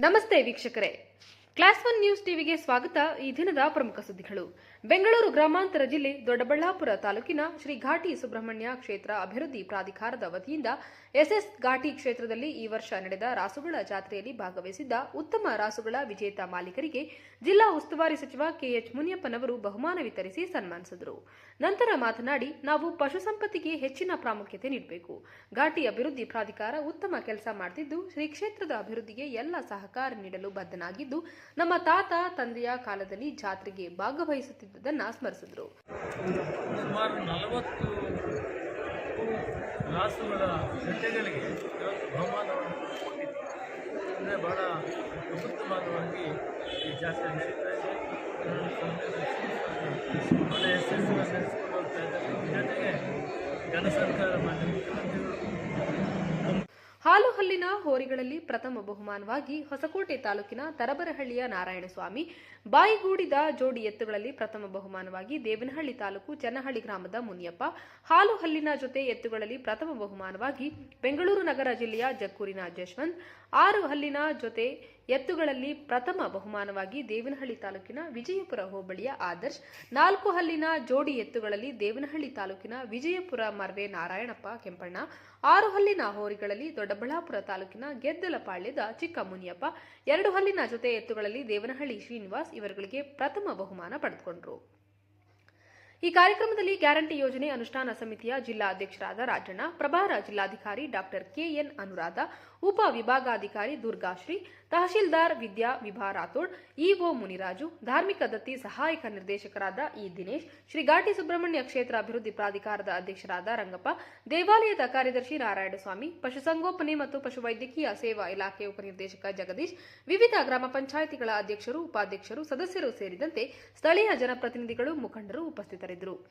ನಮಸ್ತೆ ವೀಕ್ಷಕರೇ. Class one news ಟಿವಿಗೆ ಸ್ವಾಗತ ಈ ದಿನದ ಪ್ರಮುಖ ಸುದ್ದಿಗಳು. ಬೆಂಗಳೂರು ಗ್ರಾಮಾಂತರ ಜಿಲ್ಲೆ ದೊಡ್ಡಬಳ್ಳಾಪುರ ತಾಲೂಕಿನ ಶ್ರೀ ಘಾಟಿ ಸುಬ್ರಹ್ಮಣ್ಯ ಕ್ಷೇತ್ರ ಅಭಿವೃದ್ಧಿ ಪ್ರಾಧಿಕಾರದ ವತಿಯಿಂದ ಎಸ್ಎಸ್ ಘಾಟಿ ಕ್ಷೇತ್ರದಲ್ಲಿ ಈ ವರ್ಷ ನಡೆದ ರಾಸುಗಳ ಜಾತ್ರೆಯಲ್ಲಿ ಭಾಗವಹಿಸಿದ್ದ ಉತ್ತಮ ರಾಸುಗಳ ವಿಜೇತ ಮಾಲೀಕರಿಗೆ ಜಿಲ್ಲಾ ಉಸ್ತುವಾರಿ ಸಚಿವ ಕೆಎಚ್ ಮುನಿಯಪ್ಪನವರು ಬಹುಮಾನ ವಿತರಿಸಿ ಸನ್ಮಾನಿಸಿದರು. ನಂತರ ಮಾತನಾಡಿ, ನಾವು ಪಶುಸಂಪತ್ತಿಗೆ ಹೆಚ್ಚಿನ ಪ್ರಾಮುಖ್ಯತೆ ನೀಡಬೇಕು. ಘಾಟಿ ಅಭಿವೃದ್ಧಿ ಪ್ರಾಧಿಕಾರ ಉತ್ತಮ ಕೆಲಸ ಮಾಡುತ್ತಿದ್ದು ಶ್ರೀ ಕ್ಷೇತ್ರದ ಅಭಿವೃದ್ಧಿಗೆ ಎಲ್ಲ ಸಹಕಾರ ನೀಡಲು ಬದ್ಧನಾಗಿದ್ದು ನಮ್ಮ ತಾತ ತಂದೆಯ ಕಾಲದಲ್ಲಿ ಜಾತ್ರೆಗೆ ಭಾಗವಹಿಸುತ್ತಿದ್ದುದನ್ನು ಸ್ಮರಿಸಿದ್ರು. ಸುಮಾರು ನಲವತ್ತು ರಾಷ್ಟ್ರಗಳ ಜೊತೆಗಳಿಗೆ ಬಹುಮಾನವನ್ನು ಅಂದರೆ ಬಹಳ ಉತ್ತಮವಾಗಿ ಈ ಜಾತ್ರೆ ನಡೀತಾ ಇದೆ. ಒಳ್ಳೆಯ ಯಶಸ್ಸನ್ನು ನಡೆಸಿಕೊಂಡು ಹೋಗ್ತಾ ಮಾನ್ಯ ಮುಖ್ಯಮಂತ್ರಿಗಳು ಹಾಲು ಹಲ್ಲಿನ ಹೋರಿಗಳಲ್ಲಿ ಪ್ರಥಮ ಬಹುಮಾನವಾಗಿ ಹೊಸಕೋಟೆ ತಾಲೂಕಿನ ತರಬರಹಳ್ಳಿಯ ನಾರಾಯಣಸ್ವಾಮಿ ಬಾಯಿಗೂಡಿದ ಜೋಡಿ ಎತ್ತುಗಳಲ್ಲಿ ಪ್ರಥಮ ಬಹುಮಾನವಾಗಿ ದೇವನಹಳ್ಳಿ ತಾಲೂಕು ಚನ್ನಹಳ್ಳಿ ಗ್ರಾಮದ ಮುನಿಯಪ್ಪ ಹಾಲು ಹಲ್ಲಿನ ಜೊತೆ ಎತ್ತುಗಳಲ್ಲಿ ಪ್ರಥಮ ಬಹುಮಾನವಾಗಿ ಬೆಂಗಳೂರು ನಗರ ಜಿಲ್ಲೆಯ ಜಕ್ಕೂರಿನ ಜಶವಂತ್, ಆರು ಹಲ್ಲಿನ ಜೊತೆ ಎತ್ತುಗಳಲ್ಲಿ ಪ್ರಥಮ ಬಹುಮಾನವಾಗಿ ದೇವನಹಳ್ಳಿ ತಾಲೂಕಿನ ವಿಜಯಪುರ ಹೋಬಳಿಯ ಆದರ್ಶ್, ನಾಲ್ಕು ಹಲ್ಲಿನ ಜೋಡಿ ಎತ್ತುಗಳಲ್ಲಿ ದೇವನಹಳ್ಳಿ ತಾಲೂಕಿನ ವಿಜಯಪುರ ಮರ್ವೆ ನಾರಾಯಣಪ್ಪ ಕೆಂಪಣ್ಣ, ಆರು ಹಲ್ಲಿನ ಹೋರಿಗಳಲ್ಲಿ ದೊಡ್ಡಬಳ್ಳಾಪುರ ತಾಲೂಕಿನ ಗೆದ್ದಲಪಾಳ್ಯದ ಚಿಕ್ಕ ಮುನಿಯಪ್ಪ ಎರಡು ಹಲ್ಲಿನ ಜೊತೆ ಎತ್ತುಗಳಲ್ಲಿ ದೇವನಹಳ್ಳಿ ಶ್ರೀನಿವಾಸ್ ಇವರುಗಳಿಗೆ ಪ್ರಥಮ ಬಹುಮಾನ ಪಡೆದುಕೊಂಡರು. ಈ ಕಾರ್ಯಕ್ರಮದಲ್ಲಿ ಗ್ಯಾರಂಟಿ ಯೋಜನೆ ಅನುಷ್ಠಾನ ಸಮಿತಿಯ ಜಿಲ್ಲಾ ಅಧ್ಯಕ್ಷರಾದ ರಾಜಣ್ಣ, ಪ್ರಭಾರ ಜಿಲ್ಲಾಧಿಕಾರಿ ಡಾಕ್ಟರ್ ಕೆಎನ್ ಅನುರಾಧ, ಉಪ ವಿಭಾಗಾಧಿಕಾರಿ ದುರ್ಗಾಶ್ರೀ ತಹಶೀಲ್ದಾರ್ ವಿದ್ಯಾ ವಿಭಾ ರಾಥೋಡ್, ಇಒ ಮುನಿರಾಜು, ಧಾರ್ಮಿಕ ದತ್ತಿ ಸಹಾಯಕ ನಿರ್ದೇಶಕರಾದ ಇ ದಿನೇಶ್, ಶ್ರೀ ಘಾಟಿ ಸುಬ್ರಹ್ಮಣ್ಯ ಕ್ಷೇತ್ರ ಅಭಿವೃದ್ಧಿ ಪ್ರಾಧಿಕಾರದ ಅಧ್ಯಕ್ಷರಾದ ರಂಗಪ್ಪ, ದೇವಾಲಯದ ಕಾರ್ಯದರ್ಶಿ ನಾರಾಯಣಸ್ವಾಮಿ ಪಶುಸಂಗೋಪನೆ ಮತ್ತು ಪಶುವೈದ್ಯಕೀಯ ಸೇವಾ ಇಲಾಖೆ ಉಪನಿರ್ದೇಶಕ ಜಗದೀಶ್, ವಿವಿಧ ಗ್ರಾಮ ಪಂಚಾಯಿತಿಗಳ ಅಧ್ಯಕ್ಷರು, ಉಪಾಧ್ಯಕ್ಷರು, ಸದಸ್ಯರು ಸೇರಿದಂತೆ ಸ್ಥಳೀಯ ಜನಪ್ರತಿನಿಧಿಗಳು ಮುಖಂಡರು ಉಪಸ್ಥಿತರಿದ್ದರು. ಬರೆದರು